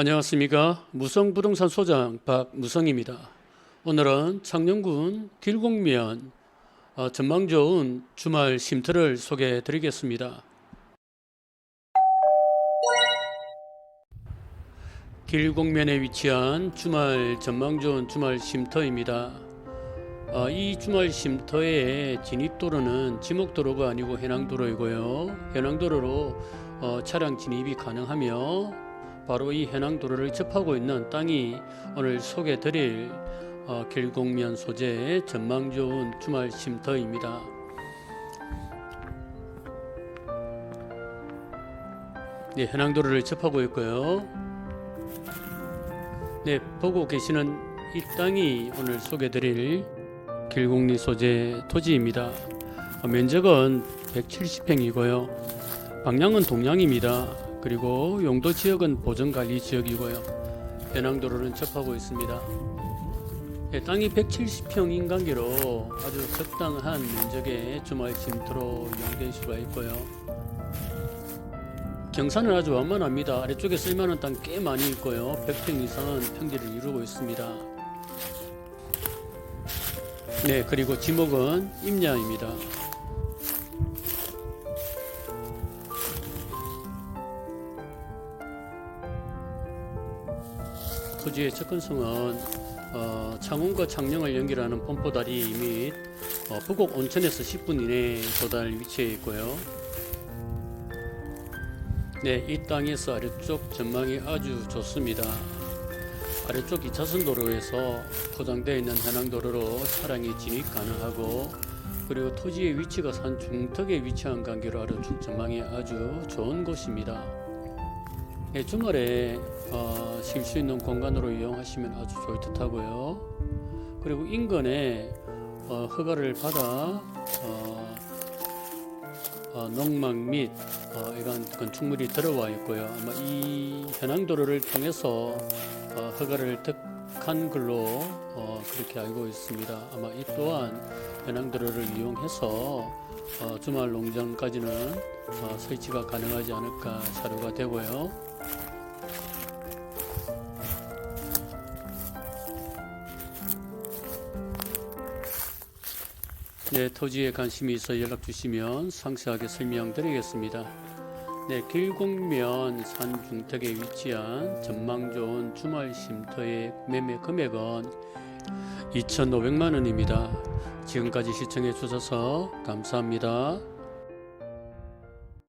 안녕하십니까 무성부동산 소장 박무성입니다. 오늘은 창녕군 길곡면 어, 전망 좋은 주말 쉼터를 소개해 드리겠습니다. 길곡면에 위치한 주말 전망 좋은 주말 쉼터입니다. 어, 이 주말 쉼터의 진입도로는 지목도로가 아니고 해낭도로이고요. 해낭도로로 어, 차량 진입이 가능하며 바로 이 해낭도로를 접하고 있는 땅이 오늘 소개드릴 어, 길곡면 소재의 전망 좋은 주말 쉼터입니다. 네, 해낭도로를 접하고 있고요. 네, 보고 계시는 이 땅이 오늘 소개드릴 길곡리 소재 토지입니다. 어, 면적은 170평이고요. 방향은 동향입니다. 그리고 용도 지역은 보전관리 지역이고요. 해낭도로는 접하고 있습니다. 예, 땅이 170평인 관계로 아주 적당한 면적의 주말 쉼터로 이용될 수가 있고요. 경사는 아주 완만합니다. 아래쪽에 쓸만한 땅 꽤 많이 있고요. 100평 이상은 평지를 이루고 있습니다. 네, 그리고 지목은 임야입니다. 토지의 접근성은 어, 창원과 창녕을 연결하는 pom포다리 및 어, 북곡 온천에서 10분 이내에 도달 위치해 있고요. 네, 이 땅에서 아래쪽 전망이 아주 좋습니다. 아래쪽 2차선 도로에서 포장되어 있는 해낭도로로 차량이 진입 가능하고 그리고 토지의 위치가 산 중턱에 위치한 관계로 아래쪽 전망이 아주 좋은 곳입니다. 네, 주말에 어, 쉴 수 있는 공간으로 이용하시면 아주 좋을 듯하고요. 그리고 인근에 어, 허가를 받아 어, 어, 농막 및 어, 이런 건축물이 들어와 있고요. 아마 이 현황 도로를 통해서 어, 허가를 득한 걸로 어, 그렇게 알고 있습니다. 아마 이 또한 현황 도로를 이용해서 어, 주말 농장까지는 어, 설치가 가능하지 않을까 사료가 되고요. 네, 토지에 관심이 있어 연락 주시면 상세하게 설명드리겠습니다. 네, 길곡면 산 중턱에 위치한 전망 좋은 주말 쉼터의 매매 금액은 2,500만 원입니다. 지금까지 시청해 주셔서 감사합니다.